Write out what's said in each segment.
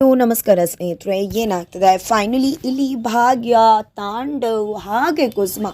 ನಮಸ್ಕಾರ ಸ್ನೇಹಿತರೆ, ಏನಾಗ್ತದೆ? ಫೈನಲಿ ಇಲ್ಲಿ ಭಾಗ್ಯ, ತಾಂಡವ್, ಹಾಗೆ ಕುಸುಮ,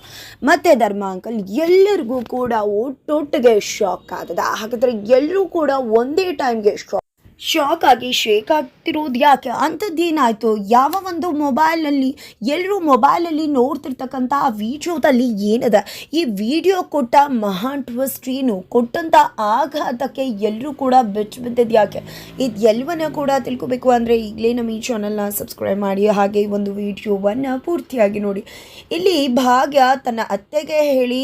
ಮತ್ತೆ ಧರ್ಮ ಅಂಕಲ್ ಎಲ್ಲರಿಗೂ ಕೂಡ ಒಟ್ಟೊಟ್ಟಿಗೆ ಶಾಕ್ ಆಗ್ತದೆ. ಹಾಗಾದರೆ ಎಲ್ಲರೂ ಕೂಡ ಒಂದೇ ಟೈಮ್ಗೆ ಶಾಕ್ ಶಾಕ್ ಆಗಿ ಶೇಕ್ ಆಗ್ತಿರೋದು ಯಾಕೆ? ಅಂಥದ್ದೇನಾಯಿತು ಯಾವ ಒಂದು ಮೊಬೈಲಲ್ಲಿ ಎಲ್ಲರೂ ಮೊಬೈಲಲ್ಲಿ ನೋಡ್ತಿರ್ತಕ್ಕಂಥ ಆ ವಿಡಿಯೋದಲ್ಲಿ ಏನಿದೆ? ಈ ವಿಡಿಯೋ ಕೊಟ್ಟ ಮಹಾನ್ ಟ್ವಿಸ್ಟ್ ಏನು? ಕೊಟ್ಟಂಥ ಆಘಾತಕ್ಕೆ ಎಲ್ಲರೂ ಕೂಡ ಬೆಚ್ಚ ಬಿದ್ದಿದ್ದು ಯಾಕೆ? ಇದು ಎಲ್ಲವನ್ನ ಕೂಡ ತಿಳ್ಕೊಬೇಕು ಅಂದರೆ ಈಗಲೇ ನಮ್ಮ ಈ ಚಾನಲ್ನ ಸಬ್ಸ್ಕ್ರೈಬ್ ಮಾಡಿ, ಹಾಗೆ ಈ ಒಂದು ವಿಡಿಯೋವನ್ನು ಪೂರ್ತಿಯಾಗಿ ನೋಡಿ. ಇಲ್ಲಿ ಭಾಗ್ಯ ತನ್ನ ಅತ್ತೆಗೆ ಹೇಳಿ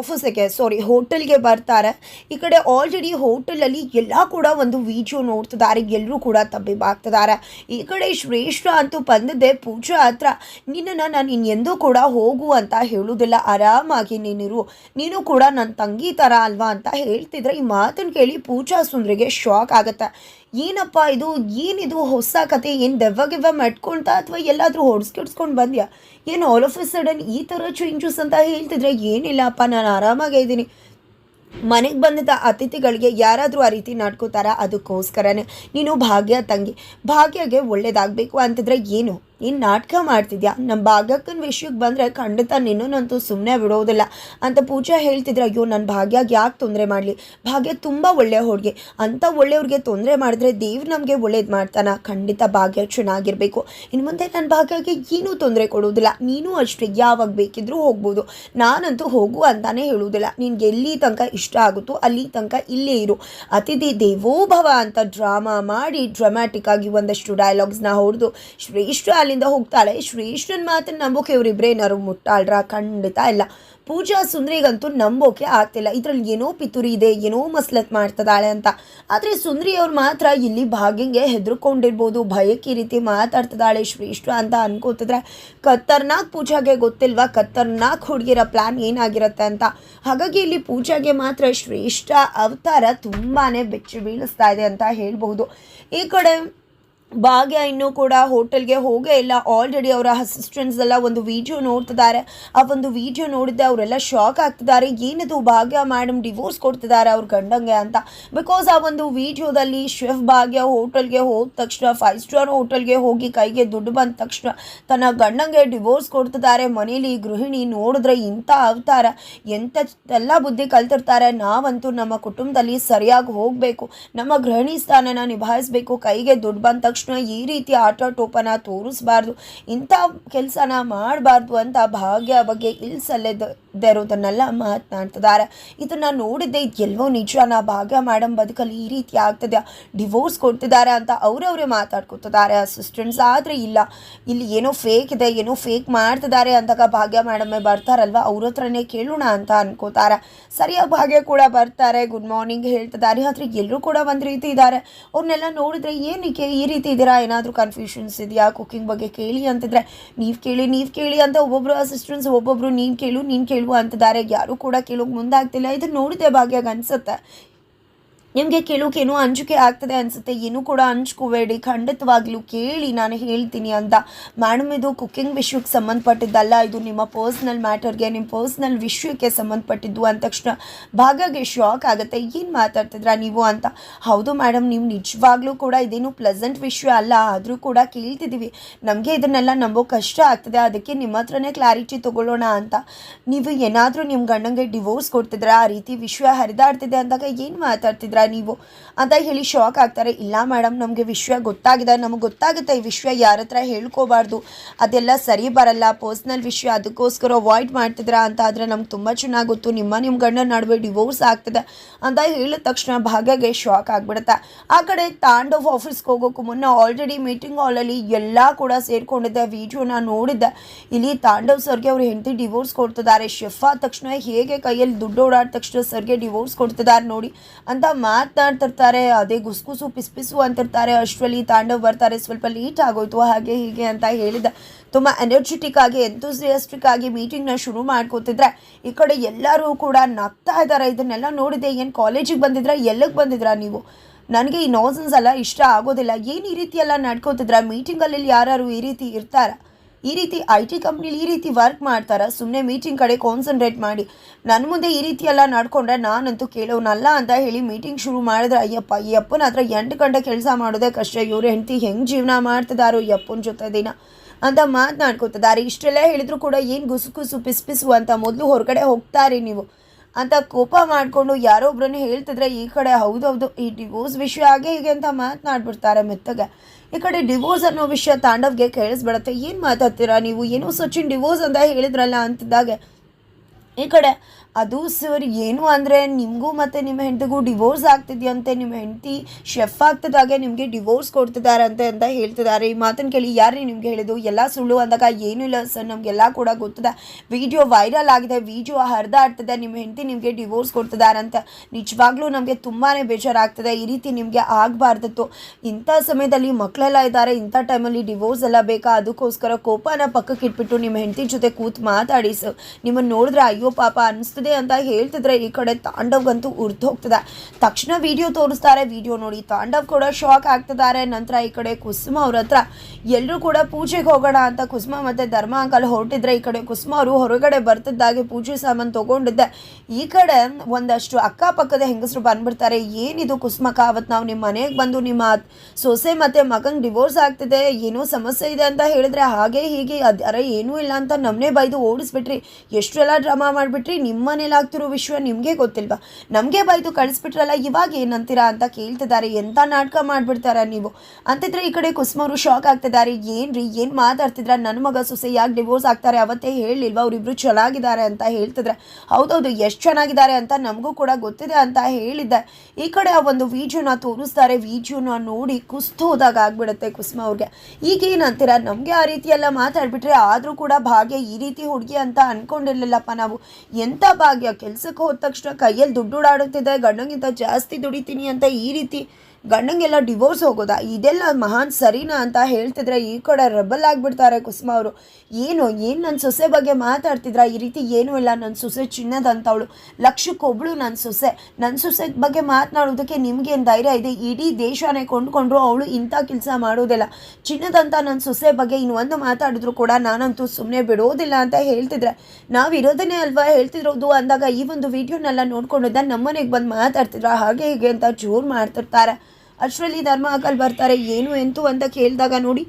ಆಫೀಸಿಗೆ ಸಾರಿ ಹೋಟೆಲ್ಗೆ ಬರ್ತಾರೆ. ಈ ಕಡೆ ಆಲ್ರೆಡಿ ಹೋಟೆಲಲ್ಲಿ ಎಲ್ಲ ಕೂಡ ಒಂದು ವಿಡಿಯೋ ನೋಡ್ತಿದ್ದಾರೆ ಎಲ್ಲರೂ ಕೂಡ ತಬ್ಬಿಬಾಗ್ತಿದ್ದಾರೆ ಈ ಕಡೆ ಶ್ರೇಷ್ಠ ಅಂತೂ ಬಂದಿದ್ದೆ, ಪೂಜಾ ಹತ್ರ. ನಿನ್ನನ್ನು ನಾನು ಇನ್ನೆಂದೂ ಕೂಡ ಹೋಗು ಅಂತ ಹೇಳುವುದಿಲ್ಲ ಆರಾಮಾಗಿ ನೀನಿರು ನೀನು ಕೂಡ ನನ್ನ ತಂಗಿ ಥರ ಅಲ್ವಾ ಅಂತ ಹೇಳ್ತಿದ್ರೆ ಈ ಮಾತನ್ನು ಕೇಳಿ ಪೂಜಾ ಸುಂದ್ರಿಗೆ ಶಾಕ್ ಆಗುತ್ತೆ. ಏನಪ್ಪ ಇದು? ಏನಿದು? ಹೊಸ ಕತೆ? ಏನು ದೆವ್ವ ಗಿವ್ವ ಮೆಟ್ಕೊಂತ ಅಥವಾ ಎಲ್ಲಾದರೂ ಹೊಡ್ಸ್ಕಿಡ್ಸ್ಕೊಂಡು ಬಂದ್ಯಾ? ಏನು ಆಲ್ ಆಫ್ ಎ ಸಡನ್ ಈ ಥರ ಚೇಂಜಸ್ ಅಂತ ಹೇಳ್ತಿದ್ರೆ ಏನಿಲ್ಲಪ್ಪ, ನಾನು ಆರಾಮಾಗೇ ಇದ್ದೀನಿ. ಮನೆಗೆ ಬಂದಂಥ ಅತಿಥಿಗಳಿಗೆ ಯಾರಾದರೂ ಆ ರೀತಿ ನಡ್ಕೋತಾರ ಅದಕ್ಕೋಸ್ಕರನೇ. ನೀನು ಭಾಗ್ಯ ತಂಗಿ. ಭಾಗ್ಯಗೆ ಒಳ್ಳೇದಾಗಬೇಕು ಅಂತಂದರೆ ಏನು? ನೀನು ನಾಟಕ ಮಾಡ್ತಿದ್ಯಾ? ನಮ್ಮ ಭಾಗ್ಯಕ್ಕನ ವಿಷಯಕ್ಕೆ ಬಂದರೆ ಖಂಡಿತ ನಿನ್ನನ್ನಂತೂ ಸುಮ್ಮನೆ ಬಿಡೋದಿಲ್ಲ ಅಂತ ಪೂಜಾ ಹೇಳ್ತಿದ್ರೆ, ಅಯ್ಯೋ ನನ್ನ ಭಾಗ್ಯಗೆ ಯಾಕೆ ತೊಂದರೆ ಮಾಡಲಿ? ಭಾಗ್ಯ ತುಂಬ ಒಳ್ಳೆಯ ಹುಡುಗಿ. ಅಂಥ ಒಳ್ಳೆಯವ್ರಿಗೆ ತೊಂದರೆ ಮಾಡಿದ್ರೆ ದೇವ್ರು ನಮಗೆ ಒಳ್ಳೇದು ಮಾಡ್ತಾನ. ಖಂಡಿತ ಭಾಗ್ಯ ಚೆನ್ನಾಗಿರಬೇಕು. ಇನ್ನು ಮುಂದೆ ನನ್ನ ಭಾಗ್ಯಕ್ಕೆ ಏನೂ ತೊಂದರೆ ಕೊಡೋದಿಲ್ಲ. ನೀನು ಅಷ್ಟೇ. ಯಾವಾಗ ಬೇಕಿದ್ರೂ ಹೋಗ್ಬೋದು. ನಾನಂತೂ ಹೋಗು ಅಂತಾನೆ ಹೇಳುವುದಿಲ್ಲ ನಿನ್ಗೆ ಎಲ್ಲಿ ತನಕ ಇಷ್ಟ ಆಗುತ್ತೋ ಅಲ್ಲಿ ತನಕ ಇಲ್ಲೇ ಇರು. ಅತಿಥಿ ದೇವೋಭವ ಅಂತ ಡ್ರಾಮಾ ಮಾಡಿ ಡ್ರಾಮ್ಯಾಟಿಕ್ ಆಗಿ ಒಂದಷ್ಟು ಡೈಲಾಗ್ಸ್ನ ಹೊಡೆದು ಶ್ರೇಷ್ಠ ಅಲ್ಲಿಂದ ಹೋಗ್ತಾಳೆ. ಶ್ರೇಷ್ಠನ ಮಾತ್ರ ನಂಬೋಕೆ ಇವರಿಬ್ಬರೇ ಏನಾರು ಮುಟ್ಟಾಳ್ರ? ಖಂಡಿತ ಇಲ್ಲ. ಪೂಜಾ ಸುಂದ್ರಿಗಂತೂ ನಂಬೋಕೆ ಆಗ್ತಿಲ್ಲ. ಇದ್ರಲ್ಲಿ ಏನೋ ಪಿತುರಿ ಇದೆ, ಏನೋ ಮಸ್ಲತ್ ಮಾಡ್ತದಾಳೆ ಅಂತ. ಆದರೆ ಸುಂದ್ರಿ ಅವ್ರು ಮಾತ್ರ ಇಲ್ಲಿ ಭಾಗ್ಯಂಗೆ ಹೆದರ್ಕೊಂಡಿರ್ಬೋದು. ಭಯಕ್ಕೆ ಈ ರೀತಿ ಮಾತಾಡ್ತಿದ್ದಾಳೆ ಶ್ರೇಷ್ಠ ಅಂತ ಅನ್ಕೋತಿದ್ರೆ ಕತ್ತರ್ನಾಕ್ ಪೂಜಾಗೆ ಗೊತ್ತಿಲ್ವಾ? ಕತ್ತರ್ನಾಕ್ ಹುಡುಗಿರ ಪ್ಲಾನ್ ಏನಾಗಿರುತ್ತೆ ಅಂತ. ಹಾಗಾಗಿ ಇಲ್ಲಿ ಪೂಜಾಗೆ ಮಾತ್ರ ಶ್ರೇಷ್ಠ ಅವತಾರ ತುಂಬಾ ಬೆಚ್ಚಿ ಬೀಳಿಸ್ತಾ ಇದೆ ಅಂತ ಹೇಳ್ಬಹುದು. ಈ ಕಡೆ ಭಾಗ್ಯ ಇನ್ನೂ ಕೂಡ ಹೋಟೆಲ್ಗೆ ಹೋಗೇ ಇಲ್ಲ. ಆಲ್ರೆಡಿ ಅವರ ಅಸಿಸ್ಟೆಂಟ್ಸ್ ಎಲ್ಲ ಒಂದು ವಿಡಿಯೋ ನೋಡ್ತಿದ್ದಾರೆ. ಆ ಒಂದು ವಿಡಿಯೋ ನೋಡಿದ್ದೆ ಅವರೆಲ್ಲ ಶಾಕ್ ಆಗ್ತಿದ್ದಾರೆ. ಏನಿದು ಭಾಗ್ಯ ಮೇಡಮ್ ಡಿವೋರ್ಸ್ ಕೊಡ್ತಿದ್ದಾರೆ ಅವ್ರ ಗಂಡಂಗೆ ಅಂತ. ಬಿಕಾಸ್ ಆ ಒಂದು ವಿಡಿಯೋದಲ್ಲಿ ಶೆಫ್ ಭಾಗ್ಯ ಹೋಟೆಲ್ಗೆ ಹೋದ ತಕ್ಷಣ ಫೈವ್ ಸ್ಟಾರ್ ಹೋಟೆಲ್ಗೆ ಹೋಗಿ ಕೈಗೆ ದುಡ್ಡು ಬಂದ ತಕ್ಷಣ ತನ್ನ ಗಂಡಂಗೆ ಡಿವೋರ್ಸ್ ಕೊಡ್ತಿದ್ದಾರೆ. ಮನೇಲಿ ಗೃಹಿಣಿ ನೋಡಿದ್ರೆ ಇಂಥ ಅವತಾರ. ಎಲ್ಲ ಬುದ್ಧಿ ಕಲ್ತಿರ್ತಾರೆ. ನಾವಂತೂ ನಮ್ಮ ಕುಟುಂಬದಲ್ಲಿ ಸರಿಯಾಗಿ ಹೋಗಬೇಕು. ನಮ್ಮ ಗೃಹಿಣಿ ಸ್ಥಾನನ ನಿಭಾಯಿಸಬೇಕು. ಕೈಗೆ ದುಡ್ಡು ಬಂದ ತಕ್ಷಣ ಈ ರೀತಿ ಆಟ ಟೋಪನ ತೋರಿಸ್ಬಾರ್ದು, ಇಂಥ ಕೆಲಸನ ಮಾಡಬಾರ್ದು ಅಂತ ಭಾಗ್ಯ ಬಗ್ಗೆ ಇಲ್ಸಲ್ಲದೆ ಇರೋದನ್ನೆಲ್ಲ ಮಾತನಾಡ್ತಿದ್ದಾರೆ. ಇದನ್ನು ನೋಡಿದ್ದೆ ಇದು ಎಲ್ಲವೋ ನಿಜನ ಭಾಗ್ಯ ಮೇಡಮ್ ಬದುಕಲ್ಲಿ ಈ ರೀತಿ ಆಗ್ತದೆ. ಡಿವೋರ್ಸ್ ಕೊಡ್ತಿದ್ದಾರೆ ಅಂತ ಅವರವರೇ ಮಾತಾಡ್ಕೊತಿದ್ದಾರೆ. ಅಸಿಸ್ಟೆಂಟ್ಸ್ ಆದರೆ ಇಲ್ಲ. ಇಲ್ಲಿ ಏನೋ ಫೇಕ್ ಇದೆ, ಏನೋ ಫೇಕ್ ಮಾಡ್ತಿದ್ದಾರೆ ಅಂದಾಗ ಭಾಗ್ಯ ಮೇಡಮ್ಮೇ ಬರ್ತಾರಲ್ವ? ಅವ್ರ ಹತ್ರನೇ ಕೇಳೋಣ ಅಂತ ಅನ್ಕೋತಾರೆ. ಸರಿಯಾಗಿ ಭಾಗ್ಯ ಕೂಡ ಬರ್ತಾರೆ. ಗುಡ್ ಮಾರ್ನಿಂಗ್ ಹೇಳ್ತಿದ್ದಾರೆ. ಆದರೆ ಎಲ್ಲರೂ ಕೂಡ ಒಂದು ರೀತಿ ಇದ್ದಾರೆ. ಅವ್ರನ್ನೆಲ್ಲ ನೋಡಿದ್ರೆ ಏನಕ್ಕೆ ಈ ರೀತಿ ಇದ್ದೀರಾ ಏನಾದರೂ ಕನ್ಫ್ಯೂಷನ್ಸ್ ಇದೆಯಾ? ಕುಕ್ಕಿಂಗ್ ಬಗ್ಗೆ ಕೇಳಿ ಅಂತಿದ್ರೆ, ನೀವು ಕೇಳಿ ನೀವು ಕೇಳಿ ಅಂತ ಒಬ್ಬೊಬ್ಬರು ಅಸಿಸ್ಟೆಂಟ್ಸ್ ಒಬ್ಬೊಬ್ಬರು ನೀನು ಕೇಳು ನೀನು ಕೇಳು ಅಂತಿದ್ದಾರೆ. ಯಾರೂ ಕೂಡ ಕೇಳೋಕೆ ಮುಂದಾಗ್ತಿಲ್ಲ. ಇದು ನೋಡಿದೆ ಭಾಗ್ಯಾಗ ಅನ್ಸುತ್ತೆ. ನಿಮಗೆ ಕೇಳೋಕೇನೋ ಅಂಜಿಕೆ ಆಗ್ತದೆ ಅನಿಸುತ್ತೆ. ಏನೂ ಕೂಡ ಹಂಚ್ಕೋಬೇಡಿ ಖಂಡಿತವಾಗ್ಲೂ ಕೇಳಿ ನಾನು ಹೇಳ್ತೀನಿ ಅಂತ. ಮೇಡಮ್ ಇದು ಕುಕ್ಕಿಂಗ್ ವಿಷಯಕ್ಕೆ ಸಂಬಂಧಪಟ್ಟಿದ್ದಲ್ಲ. ಇದು ನಿಮ್ಮ ಪರ್ಸ್ನಲ್ ಮ್ಯಾಟರ್ಗೆ ನಿಮ್ಮ ಪರ್ಸ್ನಲ್ ವಿಷಯಕ್ಕೆ ಸಂಬಂಧಪಟ್ಟಿದ್ದು ಅಂದ ತಕ್ಷಣ ಭಾಗಗೆ ಶಾಕ್ ಆಗುತ್ತೆ. ಏನು ಮಾತಾಡ್ತಿದ್ರಾ ನೀವು ಅಂತ? ಹೌದು ಮೇಡಮ್ ನೀವು ನಿಜವಾಗ್ಲೂ ಕೂಡ ಇದೇನು ಪ್ಲೆಸೆಂಟ್ ವಿಷಯ ಅಲ್ಲ. ಆದರೂ ಕೂಡ ಕೇಳ್ತಿದ್ದೀವಿ. ನಮಗೆ ಇದನ್ನೆಲ್ಲ ನಂಬೋ ಕಷ್ಟ ಆಗ್ತದೆ. ಅದಕ್ಕೆ ನಿಮ್ಮ ಹತ್ರನೇ ಕ್ಲಾರಿಟಿ ತೊಗೊಳ್ಳೋಣ ಅಂತ. ನೀವು ಏನಾದರೂ ನಿಮ್ಮ ಗಂಡಂಗೆ ಡಿವೋರ್ಸ್ ಕೊಡ್ತಿದ್ರ? ಆ ರೀತಿ ವಿಷಯ ಹರಿದಾಡ್ತಿದೆ ಅಂದಾಗ ಏನು ಮಾತಾಡ್ತಿದ್ರ? ನೀವು ಅಂತ ಹೇಳಿ ಶಾಕ್ ಆಗ್ತಾರೆ. ಇಲ್ಲ ಮೇಡಮ್ ನಮಗೆ ವಿಷಯ ಗೊತ್ತಾಗಿದೆ. ನಮಗೆ ಗೊತ್ತಾಗುತ್ತೆ ಈ ವಿಷಯ ಯಾರ ಹತ್ರ ಹೇಳ್ಕೋಬಾರ್ದು. ಅದೆಲ್ಲ ಸರಿ ಬರಲ್ಲ. ಪರ್ಸ್ನಲ್ ವಿಷಯ ಅದಕ್ಕೋಸ್ಕರ ಅವಾಯ್ಡ್ ಮಾಡ್ತಿದ್ರ ಅಂತ ಆದರೆ ನಮ್ಗೆ ತುಂಬ ಚೆನ್ನಾಗಿ ಗೊತ್ತು. ನಿಮ್ಮ ನಿಮ್ಮ ಗಂಡನ ನಡುವೆ ಡಿವೋರ್ಸ್ ಆಗ್ತದೆ ಅಂತ ಹೇಳಿದ ತಕ್ಷಣ ಭಾಗ್ಯಗೆ ಶಾಕ್ ಆಗಿಬಿಡುತ್ತೆ. ಆ ಕಡೆ ತಾಂಡವ್ ಆಫೀಸ್ಗೆ ಹೋಗೋಕ್ಕೂ ಮುನ್ನ ಆಲ್ರೆಡಿ ಮೀಟಿಂಗ್ ಹಾಲಲ್ಲಿ ಎಲ್ಲ ಕೂಡ ಸೇರ್ಕೊಂಡಿದ್ದೆ. ವಿಡಿಯೋನ ನೋಡಿದ್ದೆ. ಇಲ್ಲಿ ತಾಂಡವ್ ಸರ್ಗೆ ಅವ್ರ ಹೆಂಡತಿ ಡಿವೋರ್ಸ್ ಕೊಡ್ತಿದ್ದಾರೆ. ಶೆಫ್ ಆದ ತಕ್ಷಣ ಹೇಗೆ ಕೈಯಲ್ಲಿ ದುಡ್ಡು ಓಡಾಡ ತಕ್ಷಣ ಸರ್ಗೆ ಡಿವೋರ್ಸ್ ಕೊಡ್ತಿದ್ದಾರೆ ನೋಡಿ ಅಂತ ಮಾತನಾಡ್ತಿರ್ತಾರೆ, ಅದೇ ಗುಸ್ಗುಸು ಪಿಸ್ಪಿಸು ಅಂತಿರ್ತಾರೆ. ಅಷ್ಟರಲ್ಲಿ ತಾಂಡವ್ ಬರ್ತಾರೆ. ಸ್ವಲ್ಪ ಲೇಟ್ ಆಗೋಯ್ತು. ಹಾಗೆ ಹೀಗೆ ಅಂತ ಹೇಳಿದ. ತುಂಬ ಎನರ್ಜೆಟಿಕ್ ಆಗಿ ಎಂತೂಸಿಯಸ್ಟಿಕ್ ಆಗಿ ಮೀಟಿಂಗ್ನ ಶುರು ಮಾಡ್ಕೋತಿದ್ರೆ, ಈ ಕಡೆ ಎಲ್ಲರೂ ಕೂಡ ನಗ್ತಾ ಇದ್ದಾರೆ ಇದನ್ನೆಲ್ಲ ನೋಡಿದೆ ಏನು ಕಾಲೇಜಿಗೆ ಬಂದಿದ್ರ, ಎಲ್ಲಿಗೆ ಬಂದಿದ್ರಾ ನೀವು? ನನಗೆ ಈ ನೋಸನ್ಸ್ ಎಲ್ಲ ಇಷ್ಟ ಆಗೋದಿಲ್ಲ. ಏನು ಈ ರೀತಿ ಎಲ್ಲ ನಡ್ಕೋತಿದ್ರ ಮೀಟಿಂಗಲ್ಲಿ ಯಾರು ಈ ರೀತಿ ಇರ್ತಾರ? ಈ ರೀತಿ ಐ ಟಿ ಕಂಪ್ನಿಲಿ ಈ ರೀತಿ ವರ್ಕ್ ಮಾಡ್ತಾರ ಸುಮ್ಮನೆ ಮೀಟಿಂಗ್ ಕಡೆ ಕಾನ್ಸಂಟ್ರೇಟ್ ಮಾಡಿ. ನನ್ನ ಮುಂದೆ ಈ ರೀತಿ ಎಲ್ಲ ನಡ್ಕೊಂಡ್ರೆ ನಾನಂತೂ ಕೇಳೋನಲ್ಲ ಅಂತ ಹೇಳಿ ಮೀಟಿಂಗ್ ಶುರು ಮಾಡಿದ್ರೆ, ಅಯ್ಯಪ್ಪ, ಈ ಅಪ್ಪನ ಹತ್ರ ಎಂಟು ಗಂಟೆ ಕೆಲಸ ಮಾಡೋದೇ ಕಷ್ಟ. ಇವ್ರ ಹೆಂಡತಿ ಹೆಂಗೆ ಜೀವನ ಮಾಡ್ತಿದಾರೋ ಈ ಅಪ್ಪನ ಜೊತೆ ದಿನ ಅಂತ ಮಾತನಾಡ್ಕೋತಿದ್ದಾರೆ. ಇಷ್ಟೆಲ್ಲ ಹೇಳಿದ್ರು ಕೂಡ ಏನು ಗುಸು ಗುಸು ಪಿಸ್ ಪಿಸು ಅಂತ ಮೊದಲು ಹೊರಗಡೆ ಹೋಗ್ತಾರೆ ನೀವು. ಅಂತ ಕೋಪ ಮಾಡಿಕೊಂಡು ಯಾರೋ ಒಬ್ರನ್ನ ಹೇಳ್ತಿದ್ರೆ ಈ ಕಡೆ ಹೌದೌದು, ಈ ಡಿವೋರ್ಸ್ ವಿಷಯ ಹಾಗೆ ಹೀಗೆ ಅಂತ ಮಾತನಾಡ್ಬಿಡ್ತಾರೆ ಮೆತ್ತಗೆ. ಈ ಕಡೆ ಡಿವೋರ್ಸ್ ಅನ್ನೋ ವಿಷಯ ತಾಂಡವ್ಗೆ ಕೇಳಿಸ್ಬಿಡತ್ತೆ. ಏನು ಮಾತಾಡ್ತೀರಾ ನೀವು? ಏನೋ ಸಚಿನ್ ಡಿವೋರ್ಸ್ ಅಂತ ಹೇಳಿದ್ರಲ್ಲ ಅಂತಿದ್ದಾಗೆ. ಈ ಕಡೆ ಅದು ಸರ್, ಏನು ಅಂದರೆ ನಿಮಗೂ ಮತ್ತು ನಿಮ್ಮ ಹೆಂಡತಿಗೂ ಡಿವೋರ್ಸ್ ಆಗ್ತಿದೆಯಂತೆ, ನಿಮ್ಮ ಹೆಂಡತಿ ಶೆಫ್ ಆಗ್ತಿದ್ದಾಗೆ ನಿಮಗೆ ಡಿವೋರ್ಸ್ ಕೊಡ್ತಿದ್ದಾರಂತೆ ಅಂತ ಹೇಳ್ತಿದ್ದಾರೆ. ಈ ಮಾತನ್ನು ಕೇಳಿ ಯಾರೇ ನಿಮಗೆ ಹೇಳಿದ್ದು? ಎಲ್ಲ ಸುಳ್ಳು ಅಂದಾಗ ಏನೂ ಇಲ್ಲ ಸರ್, ನಮಗೆಲ್ಲ ಕೂಡ ಗೊತ್ತಿದೆ. ವಿಡಿಯೋ ವೈರಲ್ ಆಗಿದೆ ವಿಡಿಯೋ ಹರಿದಾಡ್ತಿದೆ, ನಿಮ್ಮ ಹೆಂಡತಿ ನಿಮಗೆ ಡಿವೋರ್ಸ್ ಕೊಡ್ತಿದ್ದಾರಂತೆ. ನಿಜವಾಗ್ಲೂ ನಮಗೆ ತುಂಬಾ ಬೇಜಾರಾಗ್ತದೆ, ಈ ರೀತಿ ನಿಮಗೆ ಆಗಬಾರ್ದಿತ್ತು. ಇಂಥ ಸಮಯದಲ್ಲಿ ಮಕ್ಕಳೆಲ್ಲ ಇದ್ದಾರೆ, ಇಂಥ ಟೈಮಲ್ಲಿ ಡಿವೋರ್ಸ್ ಎಲ್ಲ ಬೇಕಾ? ಅದಕ್ಕೋಸ್ಕರ ಕೋಪನ ಪಕ್ಕಕ್ಕೆ ಇಟ್ಬಿಟ್ಟು ನಿಮ್ಮ ಹೆಂಡತಿ ಜೊತೆ ಕೂತ್ ಮಾತಾಡಿ ಸರ್. ನಿಮ್ಮನ್ನು ನೋಡಿದ್ರೆ, ಅಯ್ಯೋ ಪಾಪ ಅನಿಸ್ತದೆ ಅಂತ ಹೇಳ್ತಿದ್ರೆ ಈ ಕಡೆ ತಾಂಡವ್ಗಂತೂ ಉರ್ದು ಹೋಗ್ತದೆ ತಕ್ಷಣ ವಿಡಿಯೋ ತೋರಿಸ್ತಾರೆ, ವಿಡಿಯೋ ನೋಡಿ ತಾಂಡವ್ ಕೂಡ ಶಾಕ್ ಆಗ್ತಿದ್ದಾರೆ. ನಂತರ ಈ ಕಡೆ ಕುಸುಮ ಅವ್ರ ಹತ್ರ ಎಲ್ಲರೂ ಕೂಡ ಪೂಜೆಗೆ ಹೋಗೋಣ ಅಂತ ಕುಸುಮ ಮತ್ತೆ ಧರ್ಮ ಅಂಕಲ್ ಹೊರಟಿದ್ರೆ ಈ ಕಡೆ ಕುಸುಮ ಅವರು ಹೊರಗಡೆ ಬರ್ತಿದ್ದಾಗೆ ಪೂಜೆ ಸಾಮಾನು ತಗೊಂಡಿದ್ದೆ. ಈ ಕಡೆ ಒಂದಷ್ಟು ಅಕ್ಕಪಕ್ಕದ ಹೆಂಗಸರು ಬಂದ್ಬಿಡ್ತಾರೆ. ಏನಿದು ಕುಸುಮಕ್ಕ ಅವತ್ತು ನಾವು ನಿಮ್ಮ ಮನೆಗೆ ಬಂದು ನಿಮ್ಮ ಸೊಸೆ ಮತ್ತು ಮಗಂಗೆ ಡಿವೋರ್ಸ್ ಆಗ್ತಿದೆ. ಏನೋ ಸಮಸ್ಯೆ ಇದೆ ಅಂತ ಹೇಳಿದ್ರೆ ಹಾಗೆ ಹೀಗೆ. ಅದು ಅರೆ ಏನೂ ಇಲ್ಲ ಅಂತ ನಮ್ಮನ್ನೇ ಬೈದು ಓಡಿಸ್ಬಿಟ್ರಿ. ಎಷ್ಟೆಲ್ಲ ಡ್ರಾಮಾ ಮಾಡಿಬಿಟ್ರಿ. ನಿಮ್ಮ ಮನೇಲಿ ಆಗ್ತಿರೋ ವಿಷಯ ನಿಮಗೆ ಗೊತ್ತಿಲ್ವಾ? ನಮಗೆ ಬೈದು ಕಳಿಸ್ಬಿಟ್ರಲ್ಲ, ಇವಾಗ ಏನಂತೀರಾ ಅಂತ ಕೇಳ್ತಿದ್ದಾರೆ. ಎಂಥ ನಾಟಕ ಮಾಡಿಬಿಡ್ತಾರ ನೀವು? ಅಂತಿದ್ರೆ ಈ ಕಡೆ ಕುಸುಮವರು ಶಾಕ್ ಆಗ್ತಿದ್ದಾರೆ. ಏನ್ರಿ, ಏನು ಮಾತಾಡ್ತಿದ್ರ? ನನ್ನ ಮಗ ಸೊಸೆ ಯಾಕೆ ಡಿವೋರ್ಸ್ ಆಗ್ತಾರೆ. ಅವತ್ತೇ ಹೇಳಿಲ್ವಾ, ಅವರಿಬ್ರು ಚೆನ್ನಾಗಿದ್ದಾರೆ ಅಂತ ಹೇಳ್ತಿದ್ರೆ? ಹೌದೌದು, ಎಷ್ಟು ಚೆನ್ನಾಗಿದ್ದಾರೆ ಅಂತ ನಮಗೂ ಕೂಡ ಗೊತ್ತಿದೆ ಅಂತ ಹೇಳಿದ್ದೆ. ಈ ಕಡೆ ಆ ಒಂದು ವಿಡಿಯೋನ ತೋರಿಸ್ತಾರೆ. ವಿಡಿಯೋನ ನೋಡಿ ಕುಸ್ತು ಹೋದಾಗ ಆಗ್ಬಿಡುತ್ತೆ ಕುಸುಮ ಅವ್ರಿಗೆ. ಈಗೇನಂತೀರ? ನಮಗೆ ಆ ರೀತಿ ಎಲ್ಲ ಮಾತಾಡ್ಬಿಟ್ರೆ ಆದರೂ ಕೂಡ ಭಾಗ್ಯ ಈ ರೀತಿ ಹುಡುಗಿ ಅಂತ ಅನ್ಕೊಂಡಿರ್ಲಿಲ್ಲಪ್ಪ ನಾವು. ಎಂಥ ಭಾಗ್ಯ ಕೆಲ್ಸಕ್ಕೆ ಹೋದ ತಕ್ಷಣ ಕೈಯಲ್ಲಿ ದುಡ್ಡು ಓಡಾಡುತ್ತಿದೆ ಗಂಡಂಗಿಂತ ಜಾಸ್ತಿ ದುಡಿತೀನಿ ಅಂತ ಈ ರೀತಿ ಗಂಡಂಗೆಲ್ಲ ಡಿವೋರ್ಸ್ ಹೋಗೋದಾ? ಇದೆಲ್ಲ ಮಹಾನ್ ಸರಿನಾ ಅಂತ ಹೇಳ್ತಿದ್ರೆ ಈ ಕಡೆ ರೆಬಲ್ ಆಗಿಬಿಡ್ತಾರೆ ಕುಸುಮ ಅವರು. ಏನು ಏನು ನನ್ನ ಸೊಸೆ ಬಗ್ಗೆ ಮಾತಾಡ್ತಿದ್ರ? ಈ ರೀತಿ ಏನೂ ಇಲ್ಲ. ನನ್ನ ಸೊಸೆ ಚಿನ್ನದಂತವಳು. ಲಕ್ಷಕ್ಕೊಬ್ಳು ನನ್ನ ಸೊಸೆ. ನನ್ನ ಸೊಸೆ ಬಗ್ಗೆ ಮಾತನಾಡೋದಕ್ಕೆ ನಿಮಗೇನು ಧೈರ್ಯ ಇದೆ? ಇಡೀ ದೇಶನೇ ಕೊಂಡ್ಕೊಂಡ್ರು ಅವಳು ಇಂಥ ಕೆಲಸ ಮಾಡೋದಿಲ್ಲ. ಚಿನ್ನದಂತ ನನ್ನ ಸೊಸೆ ಬಗ್ಗೆ ಇನ್ನು ಒಂದು ಮಾತಾಡಿದ್ರು ಕೂಡ ನಾನಂತೂ ಸುಮ್ಮನೆ ಬಿಡೋದಿಲ್ಲ ಅಂತ ಹೇಳ್ತಿದ್ರೆ. ನಾವು ಇರೋದನ್ನೇ ಅಲ್ವಾ ಹೇಳ್ತಿರೋದು? ಅಂದಾಗ ಈ ಒಂದು ವಿಡಿಯೋನೆಲ್ಲ ನೋಡ್ಕೊಂಡಿದ್ದ ನಮ್ಮನೆಗೆ ಬಂದು ಮಾತಾಡ್ತಿದ್ರ? ಹಾಗೆ ಹೀಗೆ ಅಂತ ಜೋರು ಮಾಡ್ತಿರ್ತಾರೆ. ಅಷ್ಟರಲ್ಲಿ ಧರ್ಮ ಹಾಕಲ್ ಬರ್ತಾರೆ ಏನು ಎಂತು ಅಂತ ಕೇಳಿದಾಗ ನೋಡಿ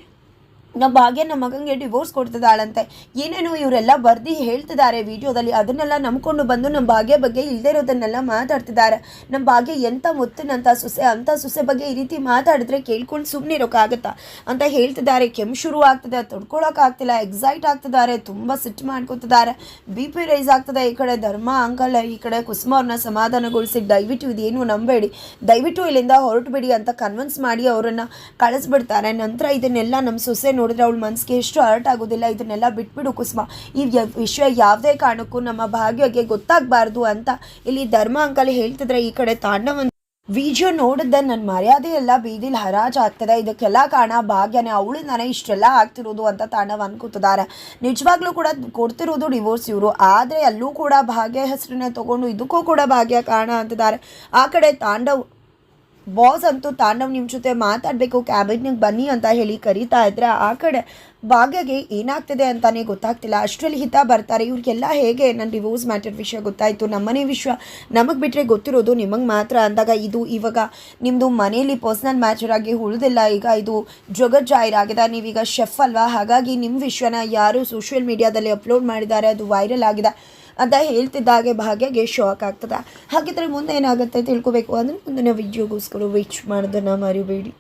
ನಮ್ಮ ಭಾಗ್ಯ ನಮ್ಮ ಮಗಂಗೆ ಡಿವೋರ್ಸ್ ಕೊಡ್ತಿದ್ದಾಳಂತೆ. ಏನೇನು ಇವರೆಲ್ಲ ಬರ್ದು ಹೇಳ್ತಿದ್ದಾರೆ ವಿಡಿಯೋದಲ್ಲಿ. ಅದನ್ನೆಲ್ಲ ನಂಬ್ಕೊಂಡು ಬಂದು ನಮ್ಮ ಭಾಗ್ಯ ಬಗ್ಗೆ ಇಲ್ಲದೇ ಇರೋದನ್ನೆಲ್ಲ ಮಾತಾಡ್ತಿದ್ದಾರೆ. ನಮ್ಮ ಭಾಗ್ಯ ಎಂಥ ಮುತ್ತಿನಂಥ ಸೊಸೆ, ಅಂಥ ಸೊಸೆ ಬಗ್ಗೆ ಈ ರೀತಿ ಮಾತಾಡಿದ್ರೆ ಕೇಳ್ಕೊಂಡು ಸುಮ್ಮನೆ ಇರೋಕ್ಕಾಗತ್ತಾ? ಅಂತ ಹೇಳ್ತಿದ್ದಾರೆ. ಕೆಮ್ಮು ಶುರು ಆಗ್ತದೆ ತೊಡ್ಕೊಳಕ್ಕಾಗ್ತಿಲ್ಲ ಎಕ್ಸೈಟ್ ಆಗ್ತಿದ್ದಾರೆ, ತುಂಬ ಸಿಟ್ಟು ಮಾಡ್ಕೊತಿದ್ದಾರೆ. ಬಿ ಪಿ ರೈಸ್ ಆಗ್ತದೆ ಈ ಕಡೆ, ಧರ್ಮ, ಅಂಕಲ್, ಈ ಕಡೆ ಕುಸುಮ ಅವ್ರನ್ನ ಸಮಾಧಾನಗೊಳಿಸಿ. ದಯವಿಟ್ಟು ಇದೇನು ನಂಬೇಡಿ. ದಯವಿಟ್ಟು ಇಲ್ಲಿಂದ ಹೊರಟುಬಿಡಿ ಅಂತ ಕನ್ವಿನ್ಸ್ ಮಾಡಿ ಅವರನ್ನು ಕಳಿಸ್ಬಿಡ್ತಾರೆ. ನಂತರ ಇದನ್ನೆಲ್ಲ ನಮ್ಮ ಸೊಸೆ ನೋಡಿದ್ರೆ ಅವಳ ಮನಸ್ಸಿಗೆ ಎಷ್ಟು ಹರ್ಟ್ ಆಗೋದಿಲ್ಲ. ಇದನ್ನೆಲ್ಲ ಬಿಟ್ಬಿಡು ಕುಸುಮ. ಈ ವಿಷಯ ಯಾವುದೇ ಕಾರಣಕ್ಕೂ ನಮ್ಮ ಭಾಗ್ಯಕ್ಕೆ ಗೊತ್ತಾಗಬಾರ್ದು ಅಂತ ಇಲ್ಲಿ ಧರ್ಮ ಅಂಕಲ್ ಹೇಳ್ತಿದ್ರೆ ಈ ಕಡೆ ತಾಂಡವ ವಿಡಿಯೋ ನೋಡಿದ ನನ್ನ ಮರ್ಯಾದೆ ಎಲ್ಲ ಬೀದಿಲಿ ಹರಾಜ್ ಆಗ್ತದೆ. ಇದಕ್ಕೆಲ್ಲ ಕಾರಣ ಭಾಗ್ಯನೇ. ಅವಳಿಂದಾನೆ ಇಷ್ಟೆಲ್ಲ ಆಗ್ತಿರೋದು ಅಂತ ತಾಂಡವ ಅನ್ಕೋತಿದ್ದಾರೆ. ನಿಜವಾಗ್ಲೂ ಕೂಡ ಕೊಡ್ತಿರೋದು ಡಿವೋರ್ಸ್ ಇವರು. ಆದರೆ ಅಲ್ಲೂ ಕೂಡ ಭಾಗ್ಯ ಹೆಸರನ್ನೇ ತಗೊಂಡು ಇದಕ್ಕೂ ಕೂಡ ಭಾಗ್ಯ ಕಾರಣ ಅಂತಿದ್ದಾರೆ. ಆ ಕಡೆ ತಾಂಡವ್ ಬಾಸ್ ಅಂತೂ ತಾಂಡವ್ ನಿಮ್ಮ ಜೊತೆ ಮಾತಾಡಬೇಕು, ಕ್ಯಾಬಿನ್ಗೆ ಬನ್ನಿ ಅಂತ ಹೇಳಿ ಕರೀತಾ ಇದ್ರೆ ಆ ಕಡೆ ಭಾಗ್ಯಗೆ ಏನಾಗ್ತಿದೆ ಅಂತಾನೆ ಗೊತ್ತಾಗ್ತಿಲ್ಲ. ಅಷ್ಟರಲ್ಲಿ ಹಿತ ಬರ್ತಾರೆ. ಇವ್ರಿಗೆಲ್ಲ ಹೇಗೆ ನನ್ನ ಡಿವೋರ್ಸ್ ಮ್ಯಾಟರ್ ವಿಷಯ ಗೊತ್ತಾಯಿತು? ನಮ್ಮನೆ ವಿಷಯ ನಮಗೆ ಬಿಟ್ಟರೆ ಗೊತ್ತಿರೋದು ನಿಮಗೆ ಮಾತ್ರ ಅಂದಾಗ ಇದು ಇವಾಗ ನಿಮ್ಮದು ಮನೆಯಲ್ಲಿ ಪರ್ಸ್ನಲ್ ಮ್ಯಾಚರ್ ಆಗಿ ಉಳಿದಿಲ್ಲ. ಈಗ ಇದು ಜಗತ್ ಜಾಹೀರಾಗಿದೆ ನೀವೀಗ ಶೆಫ್ ಅಲ್ವಾ? ಹಾಗಾಗಿ ನಿಮ್ಮ ವಿಷಯನ ಯಾರು ಸೋಷಿಯಲ್ ಮೀಡಿಯಾದಲ್ಲಿ ಅಪ್ಲೋಡ್ ಮಾಡಿದ್ದಾರೆ? ಅದು ವೈರಲ್ ಆಗಿದೆ. ಅಂತ ಹೇಳ್ತಿದ್ದಾಗೆ ಭಾಗ್ಯಗೆ ಶಾಕ್ ಆಗ್ತದೆ. ಹಾಗಿದ್ರೆ ಮುಂದೆ ಏನಾಗುತ್ತೆ ತಿಳ್ಕೊಬೇಕು ಅಂದರೆ ಮುಂದಿನ ವಿಡಿಯೋಗೋಸ್ಕರ ವೇಟ್ ಮಾಡೋದನ್ನು ಮರಿಬೇಡಿ.